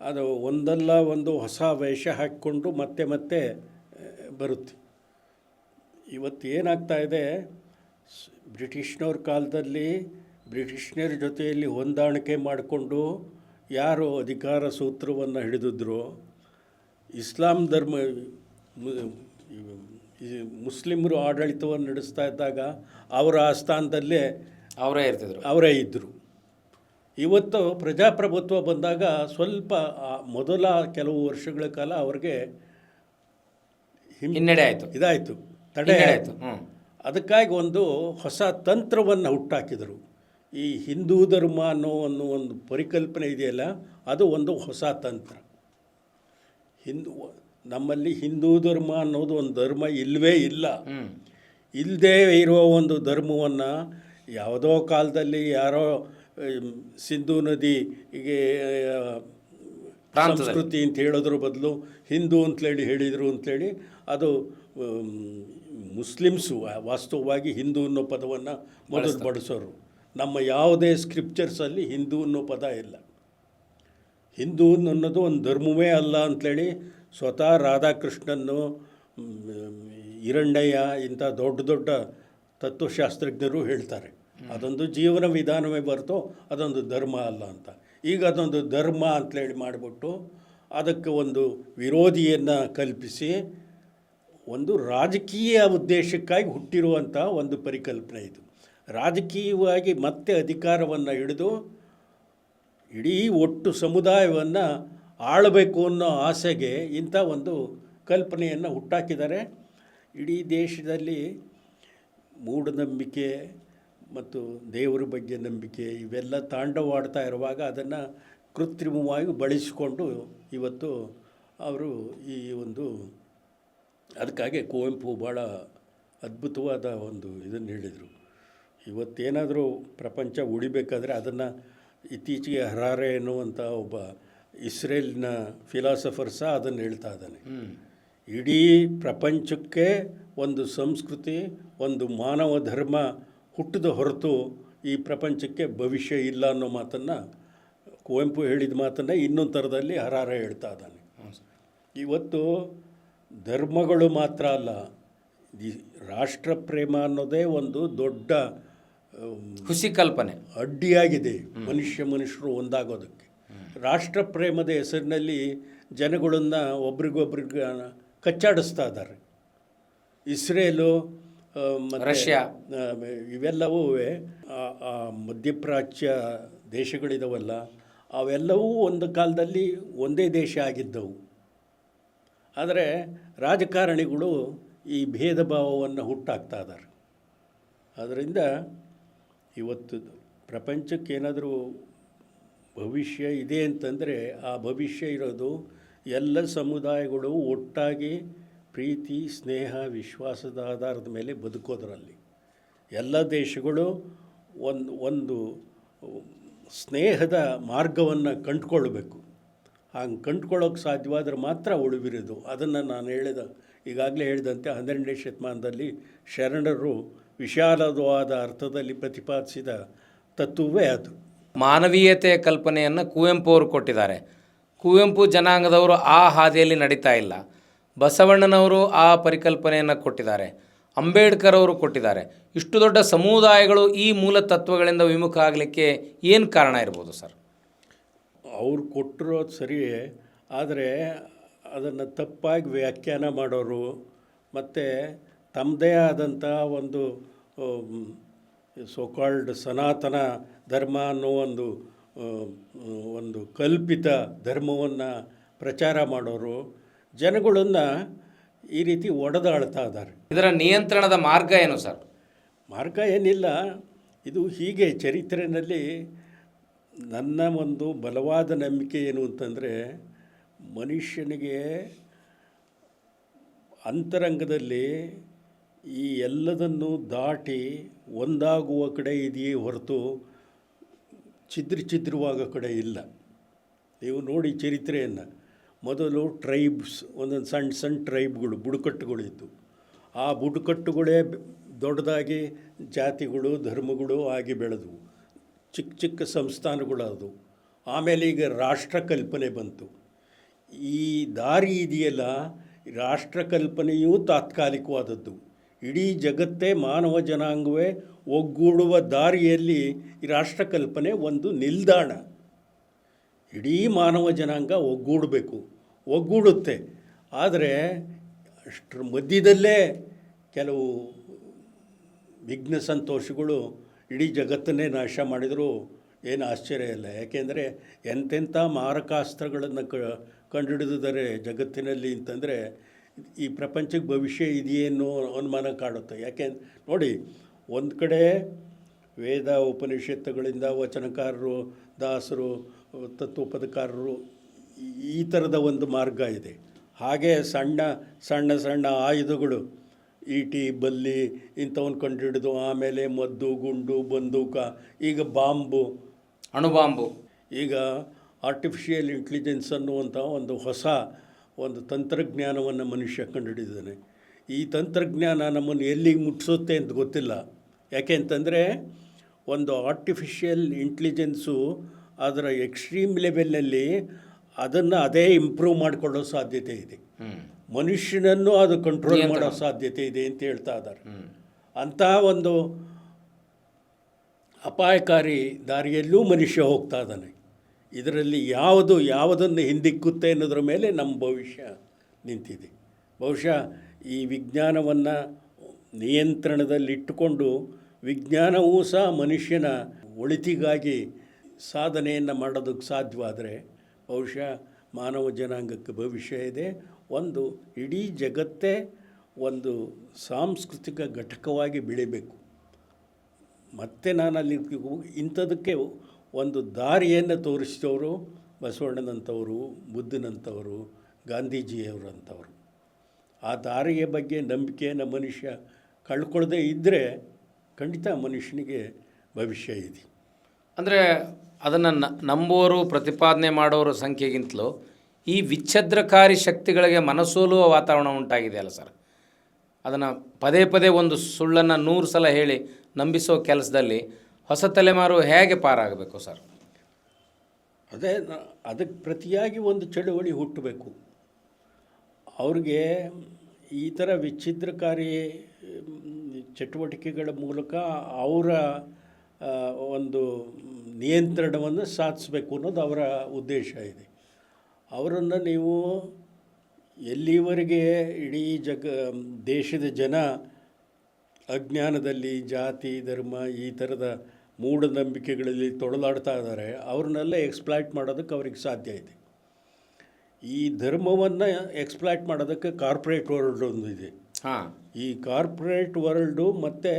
Speaker 1: ಅದು ಒಂದಲ್ಲ ಒಂದು ಹೊಸ ವೇಷ ಹಾಕಿಕೊಂಡು ಮತ್ತೆ ಮತ್ತೆ ಬರುತ್ತೆ. ಇವತ್ತು ಏನಾಗ್ತಾ ಇದೆ ಬ್ರಿಟಿಷ್ನವ್ರ ಕಾಲದಲ್ಲಿ ಬ್ರಿಟಿಷ್ನರ ಜೊತೆಯಲ್ಲಿ ಹೊಂದಾಣಿಕೆ ಮಾಡಿಕೊಂಡು ಯಾರು ಅಧಿಕಾರ ಸೂತ್ರವನ್ನು ಹಿಡಿದಿದ್ರು ಇಸ್ಲಾಂ ಧರ್ಮ ಈ ಮುಸ್ಲಿಮರು ಆಡಳಿತವನ್ನು ನಡೆಸ್ತಾ ಇದ್ದಾಗ ಅವರ ಆಸ್ಥಾನದಲ್ಲೇ
Speaker 2: ಅವರೇ ಇರ್ತಿದ್ರು.
Speaker 1: ಅವರೇ ಇದ್ದರು ಇವತ್ತು ಪ್ರಜಾಪ್ರಭುತ್ವ ಬಂದಾಗ ಸ್ವಲ್ಪ ಮೊದಲ ಕೆಲವು ವರ್ಷಗಳ ಕಾಲ ಅವ್ರಿಗೆ
Speaker 2: ಹಿನ್ನಡೆ ಆಯಿತು.
Speaker 1: ಇದಾಯಿತು. ತಡೆ ಆಯಿತು. ಅದಕ್ಕಾಗಿ ಒಂದು ಹೊಸ ತಂತ್ರವನ್ನು ಹುಟ್ಟಾಕಿದರು. ಈ ಹಿಂದೂ ಧರ್ಮ ಅನ್ನೋ ಅನ್ನೋ ಒಂದು ಪರಿಕಲ್ಪನೆ ಇದೆಯಲ್ಲ ಅದು ಒಂದು ಹೊಸ ತಂತ್ರ. ಹಿಂದೂ ನಮ್ಮಲ್ಲಿ ಹಿಂದೂ ಧರ್ಮ ಅನ್ನೋದು ಒಂದು ಧರ್ಮ ಇಲ್ಲವೇ ಇಲ್ಲ. ಇಲ್ಲದೆ ಇರುವ ಒಂದು ಧರ್ಮವನ್ನು ಯಾವುದೋ ಕಾಲದಲ್ಲಿ ಯಾರೋ ಸಿಂಧೂ ನದಿಗೆ ಸಂಸ್ಕೃತಿ ಅಂತ ಹೇಳೋದ್ರ ಬದಲು ಹಿಂದೂ ಅಂತೇಳಿ ಹೇಳಿದರು ಅಂತೇಳಿ ಅದು ಮುಸ್ಲಿಮ್ಸು ವಾಸ್ತವವಾಗಿ ಹಿಂದೂ ಅನ್ನೋ ಪದವನ್ನು ಮೊದಲು ಬಳಸೋರು ನಮ್ಮ ಯಾವುದೇ ಸ್ಕ್ರಿಪ್ಚರ್ಸಲ್ಲಿ ಹಿಂದೂ ಅನ್ನೋ ಪದ ಇಲ್ಲ. ಹಿಂದೂ ಅನ್ನೋದು ಒಂದು ಧರ್ಮವೇ ಅಲ್ಲ ಅಂಥೇಳಿ ಸ್ವತಃ ರಾಧಾಕೃಷ್ಣನ್ನು ಇರಣ್ಣಯ್ಯ ಹಿರಣ್ಣಯ್ಯ ಇಂಥ ದೊಡ್ಡ ದೊಡ್ಡ ತತ್ವಶಾಸ್ತ್ರಜ್ಞರು ಹೇಳ್ತಾರೆ. ಅದೊಂದು ಜೀವನ ವಿಧಾನವೇ ಬರ್ತೋ ಅದೊಂದು ಧರ್ಮ ಅಲ್ಲ ಅಂತ. ಈಗ ಅದೊಂದು ಧರ್ಮ ಅಂತೇಳಿ ಮಾಡಿಬಿಟ್ಟು ಅದಕ್ಕೆ ಒಂದು ವಿರೋಧಿಯನ್ನು ಕಲ್ಪಿಸಿ ಒಂದು ರಾಜಕೀಯ ಉದ್ದೇಶಕ್ಕಾಗಿ ಹುಟ್ಟಿರುವಂಥ ಒಂದು ಪರಿಕಲ್ಪನೆ ಇದು. ರಾಜಕೀಯವಾಗಿ ಮತ್ತೆ ಅಧಿಕಾರವನ್ನು ಹಿಡಿದು ಇಡೀ ಒಟ್ಟು ಸಮುದಾಯವನ್ನು ಆಳಬೇಕು ಅನ್ನೋ ಆಸೆಗೆ ಇಂಥ ಒಂದು ಕಲ್ಪನೆಯನ್ನು ಹುಟ್ಟಾಕಿದ್ದಾರೆ. ಇಡೀ ದೇಶದಲ್ಲಿ ಮೂಢನಂಬಿಕೆ ಮತ್ತು ದೇವರ ಬಗ್ಗೆ ನಂಬಿಕೆ ಇವೆಲ್ಲ ತಾಂಡವಾಡ್ತಾ ಇರುವಾಗ ಅದನ್ನು ಕೃತ್ರಿಮವಾಗಿ ಬಳಸಿಕೊಂಡು ಇವತ್ತು ಅವರು ಈ ಒಂದು ಅದಕ್ಕಾಗಿ ಕುವೆಂಪು ಭಾಳ ಅದ್ಭುತವಾದ ಒಂದು ಇದನ್ನು ಹೇಳಿದರು. ಇವತ್ತೇನಾದರೂ ಪ್ರಪಂಚ ಉಳಿಬೇಕಾದ್ರೆ ಅದನ್ನು ಇತ್ತೀಚೆಗೆ ಹರಾರೆ ಎನ್ನುವಂಥ ಒಬ್ಬ ಇಸ್ರೇಲ್ನ ಫಿಲಾಸಫರ್ ಸಹ ಅದನ್ನು ಹೇಳ್ತಾ ಇದ್ದಾನೆ. ಇಡೀ ಪ್ರಪಂಚಕ್ಕೆ ಒಂದು ಸಂಸ್ಕೃತಿ ಒಂದು ಮಾನವ ಧರ್ಮ ಹುಟ್ಟಿದ ಹೊರತು ಈ ಪ್ರಪಂಚಕ್ಕೆ ಭವಿಷ್ಯ ಇಲ್ಲ ಅನ್ನೋ ಮಾತನ್ನು ಕುವೆಂಪು ಹೇಳಿದ ಮಾತನ್ನು ಇನ್ನೊಂದು ಥರದಲ್ಲಿ ಹರಾರ ಹೇಳ್ತಾ ಇದ್ದಾನೆ. ಇವತ್ತು ಧರ್ಮಗಳು ಮಾತ್ರ ಅಲ್ಲ ರಾಷ್ಟ್ರ ಪ್ರೇಮ ಅನ್ನೋದೇ ಒಂದು ದೊಡ್ಡ
Speaker 2: ಹುಸಿ ಕಲ್ಪನೆ.
Speaker 1: ಅಡ್ಡಿಯಾಗಿದೆ ಮನುಷ್ಯ ಮನುಷ್ಯರು ಒಂದಾಗೋದಕ್ಕೆ. ರಾಷ್ಟ್ರ ಪ್ರೇಮದ ಹೆಸರಿನಲ್ಲಿ ಜನಗಳನ್ನು ಒಬ್ರಿಗೊಬ್ರಿಗೆ ಕಚ್ಚಾಡಿಸ್ತಾ ಇದ್ದಾರೆ. Israel
Speaker 2: Russia.
Speaker 1: ಇವೆಲ್ಲವೂ ಮಧ್ಯಪ್ರಾಚ್ಯ ದೇಶಗಳಿದಾವಲ್ಲ ಅವೆಲ್ಲವೂ ಒಂದು ಕಾಲದಲ್ಲಿ ಒಂದೇ ದೇಶ ಆಗಿದ್ದವು. ಆದರೆ ರಾಜಕಾರಣಿಗಳು ಈ ಭೇದ ಭಾವವನ್ನು ಹುಟ್ಟಾಕ್ತಾ ಇದ್ದಾರೆ. ಅದರಿಂದ ಇವತ್ತು ಪ್ರಪಂಚಕ್ಕೆ ಏನಾದರೂ ಭವಿಷ್ಯ ಇದೆ ಅಂತಂದರೆ ಆ ಭವಿಷ್ಯ ಇರೋದು ಎಲ್ಲ ಸಮುದಾಯಗಳು ಒಟ್ಟಾಗಿ ಪ್ರೀತಿ, ಸ್ನೇಹ, ವಿಶ್ವಾಸದ ಆಧಾರದ ಮೇಲೆ ಬದುಕೋದ್ರಲ್ಲಿ. ಎಲ್ಲ ದೇಶಗಳು ಒಂದು ಒಂದು ಸ್ನೇಹದ ಮಾರ್ಗವನ್ನು ಕಂಡುಕೊಳ್ಬೇಕು. ಹಂಗೆ ಕಂಡುಕೊಳ್ಳೋಕೆ ಸಾಧ್ಯವಾದರೆ ಮಾತ್ರ ಉಳಿವಿರೋದು. ಅದನ್ನು ನಾನು ಹೇಳಿದ, ಈಗಾಗಲೇ ಹೇಳಿದಂತೆ ಹನ್ನೆರಡನೇ ಶತಮಾನದಲ್ಲಿ ಶರಣರು ವಿಶಾಲವಾದ ಅರ್ಥದಲ್ಲಿ ಪ್ರತಿಪಾದಿಸಿದ ತತ್ವವೇ ಅದು.
Speaker 2: ಮಾನವೀಯತೆಯ ಕಲ್ಪನೆಯನ್ನು ಕುವೆಂಪು ಅವರು ಕೊಟ್ಟಿದ್ದಾರೆ. ಕುವೆಂಪು ಜನಾಂಗದವರು ಆ ಹಾದಿಯಲ್ಲಿ ನಡೀತಾ ಇಲ್ಲ. ಬಸವಣ್ಣನವರು ಆ ಪರಿಕಲ್ಪನೆಯನ್ನು ಕೊಟ್ಟಿದ್ದಾರೆ. ಅಂಬೇಡ್ಕರ್ ಅವರು ಕೊಟ್ಟಿದ್ದಾರೆ. ಇಷ್ಟು ದೊಡ್ಡ ಸಮುದಾಯಗಳು ಈ ಮೂಲ ತತ್ವಗಳಿಂದ ವಿಮುಖ ಆಗಲಿಕ್ಕೆ ಏನು ಕಾರಣ ಇರ್ಬೋದು ಸರ್?
Speaker 1: ಅವ್ರು ಕೊಟ್ಟಿರೋದು ಸರಿ, ಆದರೆ ಅದನ್ನು ತಪ್ಪಾಗಿ ವ್ಯಾಖ್ಯಾನ ಮಾಡೋರು ಮತ್ತು ತಮ್ಮದೇ ಆದಂಥ ಒಂದು ಸೋಕಾಲ್ಡ್ ಸನಾತನ ಧರ್ಮ ಅನ್ನೋ ಒಂದು ಒಂದು ಕಲ್ಪಿತ ಧರ್ಮವನ್ನು ಪ್ರಚಾರ ಮಾಡೋರು ಜನಗಳನ್ನು ಈ ರೀತಿ ಒಡೆದಾಳ್ತಾ ಇದ್ದಾರೆ.
Speaker 2: ಇದರ ನಿಯಂತ್ರಣದ ಮಾರ್ಗ ಏನು ಸರ್?
Speaker 1: ಮಾರ್ಗ ಏನಿಲ್ಲ ಇದು ಹೀಗೆ ಚರಿತ್ರೆಯಲ್ಲಿ ನನ್ನ ಒಂದು ಬಲವಾದ ನಂಬಿಕೆ ಏನು ಅಂತಂದರೆ ಮನುಷ್ಯನಿಗೆ ಅಂತರಂಗದಲ್ಲಿ ಈ ಎಲ್ಲದನ್ನು ದಾಟಿ ಒಂದಾಗುವ ಕಡೆ ಇದೆಯೇ ಹೊರತು ಛಿದ್ರ ಛಿದ್ರವಾಗ ಕಡೆ ಇಲ್ಲ. ನೀವು ನೋಡಿ ಚರಿತ್ರೆಯನ್ನು. ಮೊದಲು ಟ್ರೈಬ್ಸ್, ಒಂದೊಂದು ಸಣ್ಣ ಸಣ್ಣ ಟ್ರೈಬ್ಗಳು ಬುಡಕಟ್ಟುಗಳಿದ್ದು ಆ ಬುಡಕಟ್ಟುಗಳೇ ದೊಡ್ಡದಾಗಿ ಜಾತಿಗಳು, ಧರ್ಮಗಳು ಆಗಿ ಬೆಳೆದವು. ಚಿಕ್ಕ ಚಿಕ್ಕ ಸಂಸ್ಥಾನಗಳಾದವು. ಆಮೇಲೆ ಈಗ ರಾಷ್ಟ್ರ ಕಲ್ಪನೆ ಬಂತು. ಈ ದಾರಿ ಇದೆಯಲ್ಲ, ರಾಷ್ಟ್ರ ಕಲ್ಪನೆಯೂ ತಾತ್ಕಾಲಿಕವಾದದ್ದು. ಇಡೀ ಜಗತ್ತೇ ಮಾನವ ಜನಾಂಗವೇ ಒಗ್ಗೂಡುವ ದಾರಿಯಲ್ಲಿ ಈ ರಾಷ್ಟ್ರ ಕಲ್ಪನೆ ಒಂದು ನಿಲ್ದಾಣ. ಇಡೀ ಮಾನವ ಜನಾಂಗ ಒಗ್ಗೂಡಬೇಕು, ಒಗ್ಗೂಡುತ್ತೆ. ಆದರೆ ಅಷ್ಟರ ಮಧ್ಯದಲ್ಲೇ ಕೆಲವು ವಿಘ್ನ ಸಂತೋಷಗಳು ಇಡೀ ಜಗತ್ತನ್ನೇ ನಾಶ ಮಾಡಿದರೂ. ಏನು ಆಶ್ಚರ್ಯ ಇಲ್ಲ. ಯಾಕೆಂದರೆ ಎಂತೆಂಥ ಮಾರಕಾಸ್ತ್ರಗಳನ್ನು ಕ, ಕಂಡುಹಿಡಿದಿದ್ದಾರೆ ಜಗತ್ತಿನಲ್ಲಿ ಅಂತಂದರೆ ಈ ಪ್ರಪಂಚಕ್ಕೆ ಭವಿಷ್ಯ ಇದೆಯೇ ಅನ್ನೋ ಅನುಮಾನ ಕಾಡುತ್ತೆ. ಯಾಕೆ ನೋಡಿ ಒಂದು ಕಡೆ ವೇದ ಉಪನಿಷತ್ತುಗಳಿಂದ ವಚನಕಾರರು ದಾಸರು ತತ್ವಪದಕಾರರು ಈ- ಈ ಥರದ ಒಂದು ಮಾರ್ಗ ಇದೆ. ಹಾಗೆ ಸಣ್ಣ ಸಣ್ಣ ಸಣ್ಣ ಆಯುಧಗಳು ಈಟಿ ಬಲ್ಲಿ ಇಂಥವನ್ನ ಕಂಡುಹಿಡಿದು ಆಮೇಲೆ ಮದ್ದು ಗುಂಡು ಬಂದೂಕ ಈಗ ಬಾಂಬು.
Speaker 2: ಅಣುಬಾಂಬು.
Speaker 1: ಈಗ ಆರ್ಟಿಫಿಷಿಯಲ್ ಇಂಟೆಲಿಜೆನ್ಸ್ ಅನ್ನುವಂಥ ಒಂದು ಹೊಸ ಒಂದು ತಂತ್ರಜ್ಞಾನವನ್ನು ಮನುಷ್ಯ ಕಂಡುಹಿಡಿದಾನೆ ಈ ತಂತ್ರಜ್ಞಾನ ನಮ್ಮನ್ನು ಎಲ್ಲಿಗೆ ಮುಟ್ಟಿಸುತ್ತೆ ಅಂತ ಗೊತ್ತಿಲ್ಲ. ಯಾಕೆ ಅಂತಂದರೆ ಒಂದು ಆರ್ಟಿಫಿಷಿಯಲ್ ಇಂಟೆಲಿಜೆನ್ಸು ಅದರ ಎಕ್ಸ್ಟ್ರೀಮ್ ಲೆವೆಲ್ನಲ್ಲಿ ಅದನ್ನು ಅದೇ ಇಂಪ್ರೂವ್ ಮಾಡಿಕೊಳ್ಳೋ ಸಾಧ್ಯತೆ ಇದೆ. ಮನುಷ್ಯನನ್ನು ಅದು ಕಂಟ್ರೋಲ್ ಮಾಡೋ ಸಾಧ್ಯತೆ ಇದೆ ಅಂತ ಹೇಳ್ತಾ ಇದ್ದಾರೆ. ಅಂತಹ ಒಂದು ಅಪಾಯಕಾರಿ ದಾರಿಯಲ್ಲೂ ಮನುಷ್ಯ ಹೋಗ್ತಾ ಇದ್ದಾನೆ. ಇದರಲ್ಲಿ ಯಾವುದು, ಯಾವುದನ್ನು ಹಿಂದಿಕ್ಕುತ್ತೆ ಅನ್ನೋದ್ರ ಮೇಲೆ ನಮ್ಮ ಭವಿಷ್ಯ ನಿಂತಿದೆ. ಬಹುಶಃ ಈ ವಿಜ್ಞಾನವನ್ನು ನಿಯಂತ್ರಣದಲ್ಲಿಟ್ಟುಕೊಂಡು ವಿಜ್ಞಾನವೂ ಸಹ ಮನುಷ್ಯನ ಒಳಿತಿಗಾಗಿ ಸಾಧನೆಯನ್ನು ಮಾಡೋದಕ್ಕೆ ಸಾಧ್ಯವಾದರೆ ಬಹುಶಃ ಮಾನವ ಜನಾಂಗಕ್ಕೆ ಭವಿಷ್ಯ ಇದೆ. ಒಂದು ಇಡೀ ಜಗತ್ತೇ ಒಂದು ಸಾಂಸ್ಕೃತಿಕ ಘಟಕವಾಗಿ ಬೆಳಿಬೇಕು. ಮತ್ತೆ ನಾನು ಅಲ್ಲಿ ಇಂಥದಕ್ಕೆ ಒಂದು ದಾರಿಯನ್ನು ತೋರಿಸಿದವರು ಬಸವಣ್ಣನಂಥವರು, ಬುದ್ಧನಂಥವರು, ಗಾಂಧೀಜಿಯವರಂಥವರು. ಆ ದಾರಿಯ ಬಗ್ಗೆ ನಂಬಿಕೆಯನ್ನು ಮನುಷ್ಯ ಕಳ್ಕೊಳ್ಳದೇ ಇದ್ದರೆ ಖಂಡಿತ ಮನುಷ್ಯನಿಗೆ ಭವಿಷ್ಯ ಇದೆ.
Speaker 2: ಅಂದರೆ ಅದನ್ನು ನಂಬುವರು ಪ್ರತಿಪಾದನೆ ಮಾಡೋರ ಸಂಖ್ಯೆಗಿಂತಲೂ ಈ ವಿಚ್ಛದ್ರಕಾರಿ ಶಕ್ತಿಗಳಿಗೆ ಮನಸೋಲುವ ವಾತಾವರಣ ಉಂಟಾಗಿದೆ ಅಲ್ಲ ಸರ್? ಅದನ್ನು ಪದೇ ಪದೇ ಒಂದು ಸುಳ್ಳನ್ನು ನೂರು ಸಲ ಹೇಳಿ ನಂಬಿಸೋ ಕೆಲಸದಲ್ಲಿ ಹೊಸ ತಲೆಮಾರು ಹೇಗೆ ಪಾರಾಗಬೇಕು ಸರ್?
Speaker 1: ಅದೇ ಅದಕ್ಕೆ ಪ್ರತಿಯಾಗಿ ಒಂದು ಚಳುವಳಿ ಹುಟ್ಟಬೇಕು. ಅವ್ರಿಗೆ ಈ ಥರ ವಿಚ್ಛಿದ್ರಕಾರಿ ಚಟುವಟಿಕೆಗಳ ಮೂಲಕ ಅವರ ಒಂದು ನಿಯಂತ್ರಣವನ್ನು ಸಾಧಿಸಬೇಕು ಅನ್ನೋದು ಅವರ ಉದ್ದೇಶ ಇದೆ. ಅವರನ್ನು ನೀವು ಎಲ್ಲಿವರೆಗೆ ಇಡೀ ಜಗ, ದೇಶದ ಜನ ಅಜ್ಞಾನದಲ್ಲಿ ಜಾತಿ, ಧರ್ಮ ಈ ಥರದ ಮೂಢನಂಬಿಕೆಗಳಲ್ಲಿ ತೊಡಲಾಡ್ತಾ ಇದ್ದಾರೆ ಅವ್ರನ್ನೆಲ್ಲ ಎಕ್ಸ್ಪ್ಲಾಯ್ಟ್ ಮಾಡೋದಕ್ಕೆ ಅವ್ರಿಗೆ ಸಾಧ್ಯ ಇದೆ. ಈ ಧರ್ಮವನ್ನು ಎಕ್ಸ್ಪ್ಲಾಯ್ಟ್ ಮಾಡೋದಕ್ಕೆ ಕಾರ್ಪೊರೇಟ್ ವರ್ಲ್ಡ್ ಒಂದು ಇದೆ.
Speaker 2: ಹಾಂ.
Speaker 1: ಈ ಕಾರ್ಪೊರೇಟ್ ವರ್ಲ್ಡು ಮತ್ತು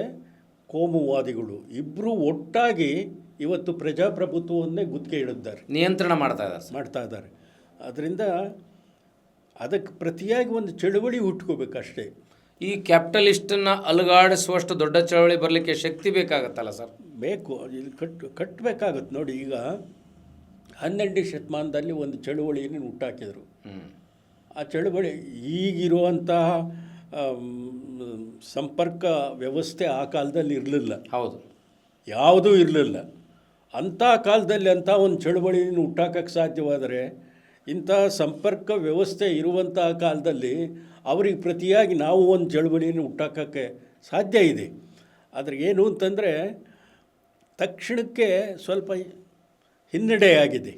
Speaker 1: ಕೋಮುವಾದಿಗಳು ಇಬ್ಬರು ಒಟ್ಟಾಗಿ ಇವತ್ತು ಪ್ರಜಾಪ್ರಭುತ್ವವನ್ನೇ ಗುತ್ತಿಗೆ ಇಡಿದ್ದಾರೆ
Speaker 2: ನಿಯಂತ್ರಣ ಮಾಡ್ತಾ ಇದ್ದಾರೆ
Speaker 1: ಮಾಡ್ತಾ ಇದ್ದಾರೆ. ಅದರಿಂದ ಅದಕ್ಕೆ ಪ್ರತಿಯಾಗಿ ಒಂದು ಚಳುವಳಿ ಹುಟ್ಕೋಬೇಕಷ್ಟೇ.
Speaker 2: ಈ ಕ್ಯಾಪಿಟಲಿಸ್ಟನ್ನ ಅಲುಗಾಡಿಸುವಷ್ಟು ದೊಡ್ಡ ಚಳವಳಿ ಬರಲಿಕ್ಕೆ ಶಕ್ತಿ ಬೇಕಾಗತ್ತಲ್ಲ ಸರ್?
Speaker 1: ಬೇಕು ಇದು ಕಟ್ ಕಟ್ಟಬೇಕಾಗತ್ತೆ ನೋಡಿ ಈಗ. ಹನ್ನೆರಡನೇ ಶತಮಾನದಲ್ಲಿ ಒಂದು ಚಳುವಳಿಯನ್ನು ಹುಟ್ಟಾಕಿದರು. ಆ ಚಳುವಳಿ ಈಗಿರುವಂತಹ ಸಂಪರ್ಕ ವ್ಯವಸ್ಥೆ ಆ ಕಾಲದಲ್ಲಿ ಇರಲಿಲ್ಲ.
Speaker 2: ಹೌದು.
Speaker 1: ಯಾವುದೂ ಇರಲಿಲ್ಲ. ಅಂಥ ಕಾಲದಲ್ಲಿ ಅಂಥ ಒಂದು ಚಳುವಳಿಯನ್ನು ಹುಟ್ಟಾಕಕ್ಕೆ ಸಾಧ್ಯವಾದರೆ ಇಂಥ ಸಂಪರ್ಕ ವ್ಯವಸ್ಥೆ ಇರುವಂತಹ ಕಾಲದಲ್ಲಿ ಅವ್ರಿಗೆ ಪ್ರತಿಯಾಗಿ ನಾವು ಒಂದು ಚಳುವಳಿಯನ್ನು ಹುಟ್ಟಾಕೋಕ್ಕೆ ಸಾಧ್ಯ ಇದೆ. ಆದರೆ ಏನು ಅಂತಂದರೆ ತಕ್ಷಣಕ್ಕೆ ಸ್ವಲ್ಪ ಹಿನ್ನಡೆಯಾಗಿದೆ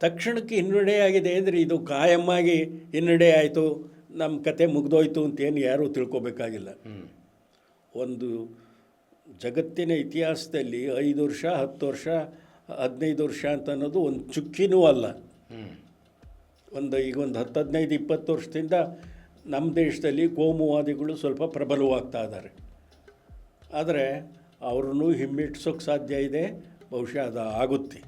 Speaker 1: ತಕ್ಷಣಕ್ಕೆ ಹಿನ್ನಡೆಯಾಗಿದೆ ಅಂದರೆ ಇದು ಕಾಯಮ್ಮಾಗಿ ಹಿನ್ನಡೆ ಆಯಿತು ನಮ್ಮ ಕತೆ ಮುಗ್ದೋಯ್ತು ಅಂತೇನು ಯಾರೂ ತಿಳ್ಕೊಬೇಕಾಗಿಲ್ಲ. ಒಂದು ಜಗತ್ತಿನ ಇತಿಹಾಸದಲ್ಲಿ ಐದು ವರ್ಷ ಹತ್ತು ವರ್ಷ ಹದಿನೈದು ವರ್ಷ ಅಂತ ಅನ್ನೋದು ಒಂದು ಚುಕ್ಕಿನೂ ಅಲ್ಲ. ಒಂದು ಈಗ ಒಂದು ಹತ್ತು ಹದಿನೈದು ಇಪ್ಪತ್ತು ವರ್ಷದಿಂದ ನಮ್ಮ ದೇಶದಲ್ಲಿ ಕೋಮುವಾದಿಗಳು ಸ್ವಲ್ಪ ಪ್ರಬಲವಾಗ್ತಾ ಇದ್ದಾರೆ. ಆದರೆ ಅವ್ರನ್ನೂ ಹಿಮ್ಮೆಟ್ಸೋಕ್ಕೆ ಸಾಧ್ಯ ಇದೆ ಬಹುಶಃ ಅದು ಆಗುತ್ತೆ.